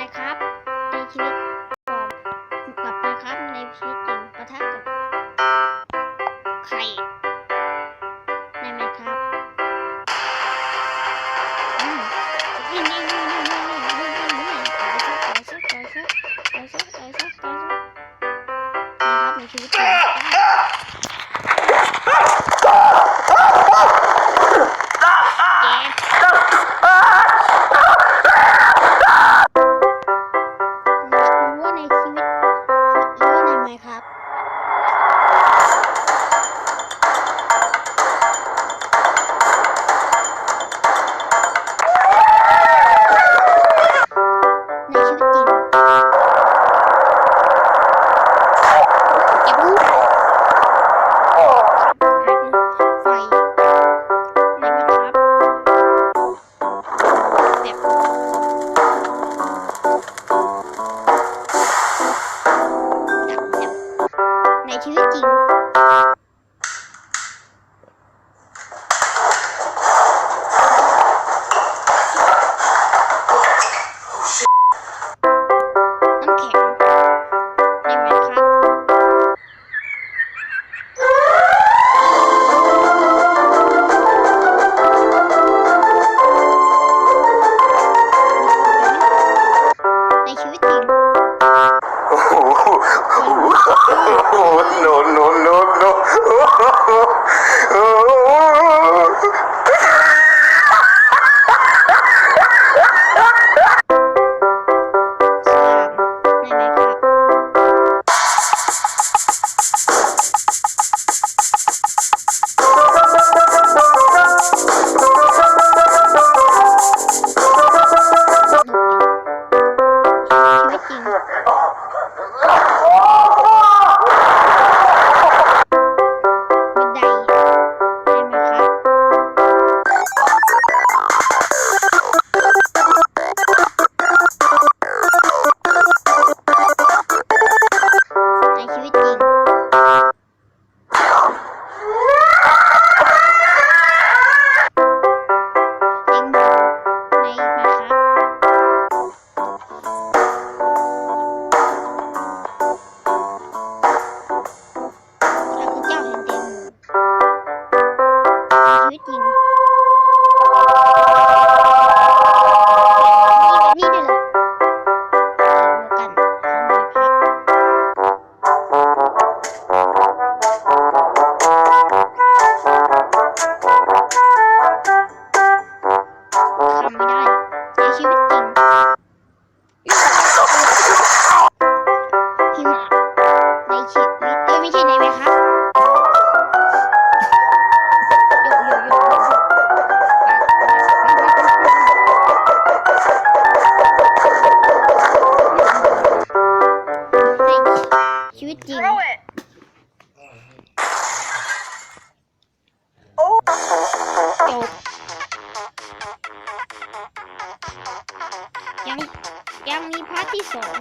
ไยครับในชีวิตของกับมายครับในชีวิตจริงประทัะกับไข่ด้ไหมครับวิ่งวิ่งวิ่งวิ่งวิ่งวิ่งวิ่งต่อยซะต่อยซะต่อยซะต่อยซะต่อยซะต่อยซะนะครับในชีวิตจริง 取景 no, no, no, no. 顶 วิตจริง Throw it. จบยังยังมีพาร์ทที่สอง